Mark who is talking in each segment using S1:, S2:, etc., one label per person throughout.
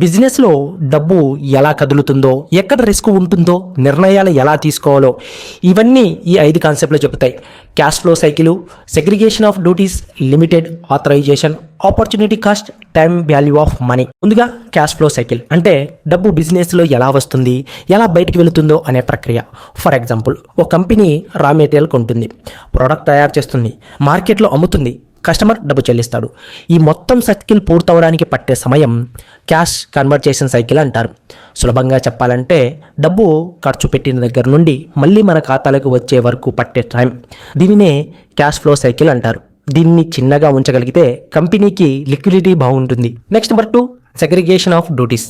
S1: బిజినెస్లో డబ్బు ఎలా కదులుతుందో ఎక్కడ రిస్క్ ఉంటుందో నిర్ణయాలు ఎలా తీసుకోవాలో ఇవన్నీ ఈ ఐదు కాన్సెప్ట్లో చెబుతాయి. Cash flow cycle segregation of duties limited authorization opportunity cost time value of money. ముందుగా క్యాష్ ఫ్లో సైకిల్ అంటే డబ్బు బిజినెస్లో ఎలా వస్తుంది ఎలా బయటికి వెళుతుందో అనే ప్రక్రియ. ఫర్ ఎగ్జాంపుల్ ఒక కంపెనీ రా మెటీరియల్ కొంటుంది ప్రోడక్ట్ తయారు చేస్తుంది మార్కెట్లో అమ్ముతుంది కస్టమర్ డబ్బు చెల్లిస్తాడు. ఈ మొత్తం సైకిల్ పూర్తవడానికి పట్టే సమయం క్యాష్ కన్వర్జేషన్ సైకిల్ అంటారు. సులభంగా చెప్పాలంటే డబ్బు ఖర్చు పెట్టిన దగ్గర నుండి మళ్ళీ మన ఖాతాలకు వచ్చే వరకు పట్టే టైం. దీనినే క్యాష్ ఫ్లో సైకిల్ అంటారు. దీన్ని చిన్నగా ఉంచగలిగితే కంపెనీకి లిక్విడిటీ బాగుంటుంది. Next number two segregation of duties.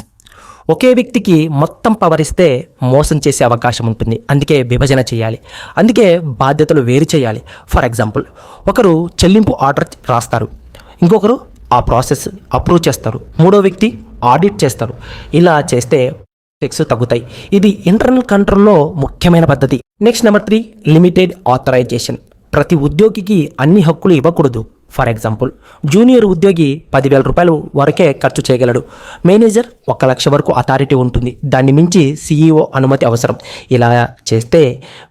S1: ఒకే వ్యక్తికి మొత్తం పవర్ ఇస్తే మోసం చేసే అవకాశం ఉంటుంది. అందుకే విభజన చేయాలి. అందుకే బాధ్యతలు వేరు చేయాలి. ఫర్ ఎగ్జాంపుల్ ఒకరు చెల్లింపు ఆర్డర్ రాస్తారు. ఇంకొకరు ఆ ప్రాసెస్ అప్రూవ్ చేస్తారు. మూడో వ్యక్తి ఆడిట్ చేస్తారు. ఇలా చేస్తే టెక్స్ తగ్గుతాయి. ఇది ఇంటర్నల్ కంట్రోల్లో ముఖ్యమైన పద్ధతి. Next number three limited authorization ప్రతి ఉద్యోగికి అన్ని హక్కులు ఇవ్వకూడదు. ఫర్ ఎగ్జాంపుల్ జూనియర్ ఉద్యోగి పదివేల రూపాయలు వరకే ఖర్చు చేయగలడు. మేనేజర్ ఒక లక్ష వరకు అథారిటీ ఉంటుంది. దాన్ని మించి సీఈఓ అనుమతి అవసరం. ఇలా చేస్తే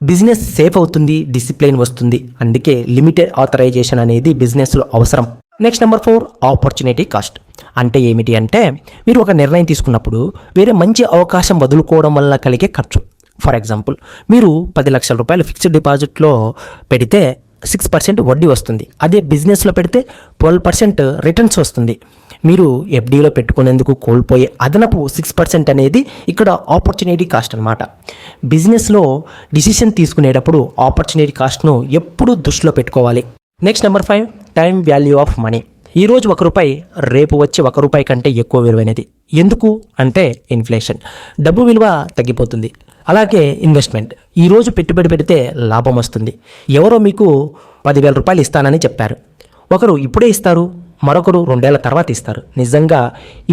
S1: బిజినెస్ సేఫ్ అవుతుంది డిసిప్లిన్ వస్తుంది. అందుకే లిమిటెడ్ ఆథరైజేషన్ అనేది బిజినెస్లో అవసరం. Next number four opportunity cost అంటే ఏమిటి అంటే మీరు ఒక నిర్ణయం తీసుకున్నప్పుడు వేరే మంచి అవకాశం వదులుకోవడం వల్ల కలిగే ఖర్చు. ఫర్ ఎగ్జాంపుల్ మీరు పది లక్షల రూపాయలు ఫిక్స్డ్ డిపాజిట్లో పెడితే సిక్స్ పర్సెంట్ వడ్డీ వస్తుంది. అదే బిజినెస్లో పెడితే ట్వెల్వ్ పర్సెంట్ రిటర్న్స్ వస్తుంది. మీరు ఎఫ్డీలో పెట్టుకునేందుకు కోల్పోయే అదనపు సిక్స్ పర్సెంట్ అనేది ఇక్కడ ఆపర్చునిటీ కాస్ట్ అనమాట బిజినెస్లో డిసిషన్ తీసుకునేటప్పుడు ఆపర్చునిటీ కాస్ట్ను ఎప్పుడూ దృష్టిలో పెట్టుకోవాలి. Next number five time value of money ఈరోజు ఒక రూపాయి రేపు వచ్చి ఒక రూపాయి కంటే ఎక్కువ విలువైనది. ఎందుకు? అంటే ఇన్ఫ్లేషన్ డబ్బు విలువ తగ్గిపోతుంది. అలాగే ఇన్వెస్ట్మెంట్ ఈరోజు పెట్టుబడి పెడితే లాభం వస్తుంది. ఎవరో మీకు పదివేల రూపాయలు ఇస్తానని చెప్పారు. ఒకరు ఇప్పుడే ఇస్తారు. మరొకరు రెండేళ్ళ తర్వాత ఇస్తారు. నిజంగా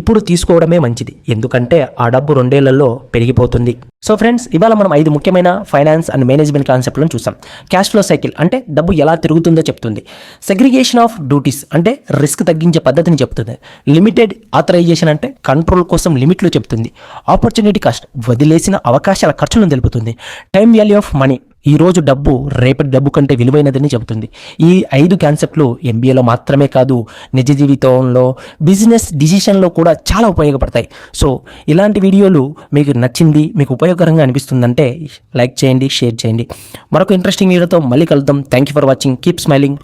S1: ఇప్పుడు తీసుకోవడమే మంచిది. ఎందుకంటే ఆ డబ్బు రెండేళ్ళలో పెరిగిపోతుంది. సో ఫ్రెండ్స్ ఇవాళ మనం ఐదు ముఖ్యమైన ఫైనాన్స్ అండ్ మేనేజ్మెంట్ కాన్సెప్ట్లను చూసాం. క్యాష్ ఫ్లో సైకిల్ అంటే డబ్బు ఎలా తిరుగుతుందో చెప్తుంది. సెగ్రిగేషన్ ఆఫ్ డ్యూటీస్ అంటే రిస్క్ తగ్గించే పద్ధతిని చెప్తుంది. లిమిటెడ్ ఆథరైజేషన్ అంటే కంట్రోల్ కోసం లిమిట్లు చెప్తుంది. ఆపర్చునిటీ కాస్ట్ వదిలేసిన అవకాశాల ఖర్చులను తెలుపుతుంది. టైం వాల్యూ ఆఫ్ మనీ ఈ రోజు డబ్బు రేపటి డబ్బు కంటే విలువైనదని చెబుతుంది. ఈ ఐదు కాన్సెప్ట్లు ఎంబీఏలో మాత్రమే కాదు నిజ జీవితంలో బిజినెస్ డిసిషన్లో కూడా చాలా ఉపయోగపడతాయి. సో ఇలాంటి వీడియోలు మీకు నచ్చింది మీకు ఉపయోగకరంగా అనిపిస్తుందంటే లైక్ చేయండి షేర్ చేయండి. మరొక ఇంట్రెస్టింగ్ వీడియోతో మళ్ళీ కలుద్దాం. Thank you for watching keep smiling